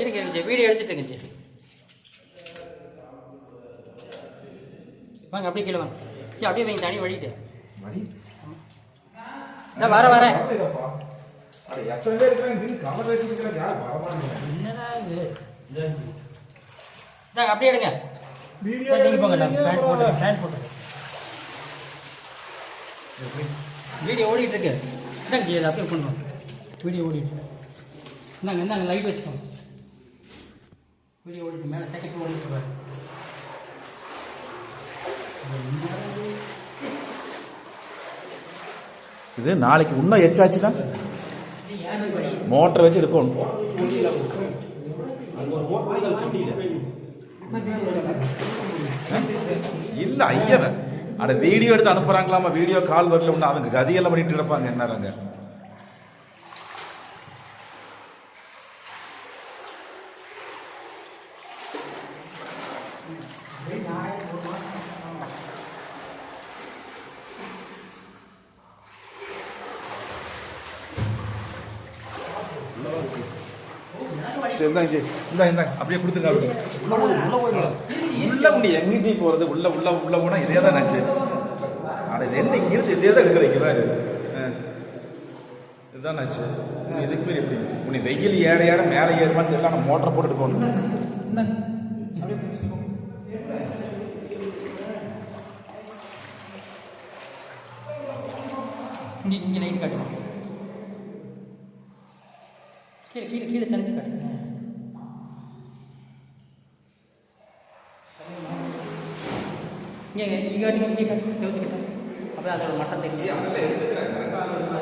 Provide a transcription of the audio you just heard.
இருங்க இருங்க வீடியோ எடுத்துட்டு இருங்க ஜி. வாங்க அப்படியே கீழே வாங்க. சரி அப்படியே வைங்க தனி வழிட்டு நான் வர வரேன் என்னடா இது? அப்படியே எடுங்க. வீடியோ போங்க பேண்ட் போட்டு பேண்ட் போட்டு. வீடியோ ஓடிட்டு இருக்கு. இந்தாங்க ஜி அப்படியே பண்ணுவோம் வீடியோ ஓடிட்டு இருக்கு. இந்தாங்க இந்தாங்க லைட் வச்சுக்கோங்க. வீடியோ ஓடிட்டு மேலே செகண்ட் ஓடிட்டு பாரு. இது நாளைக்கு இன்னும் எச்சாச்சுன்னா தான் மோட்டரை வச்சு எடுக்கணும். இல்ல ஐயர் அட வீடியோ எடுத்து அனுப்புறாங்களாமா? வீடியோ கால் வரல ஒண்ணு. அவங்க கதியெல்லாம் பண்ணிட்டு கிடப்பாங்க என்னறாங்க சரி, இந்தாங்க ஜி. இந்தா இந்தாங்க. அப்படியே கொடுத்துங்க அப்படியே. உள்ள முடி எங்க ஜி போறது? உள்ள உள்ள உள்ள போனா இதே தான் ஆச்சு அட இது என்ன இங்கிருந்து இதே தான் எடுக்கிறீங்க பாரு. ஆ. இதுதான் ஆச்சு நீ இதுக்கு பேர் எப்படி? உன்னை வெயில் ஏற ஏற மேலே ஏறுமான்னு தெரியல ஆனால் மோட்டரை போட்டு எடுக்கணும் இங்கே இங்கே லைட் காட்டுங்க. கீழே கீழே கீழே தனிச்சு காட்டுங்க. இங்கே இங்கே இங்கே காட்டு செவத்து கிட்ட அப்போ அதோட மட்டம் தெரியும். அதெல்லாம் எடுத்துக்கிறேன்.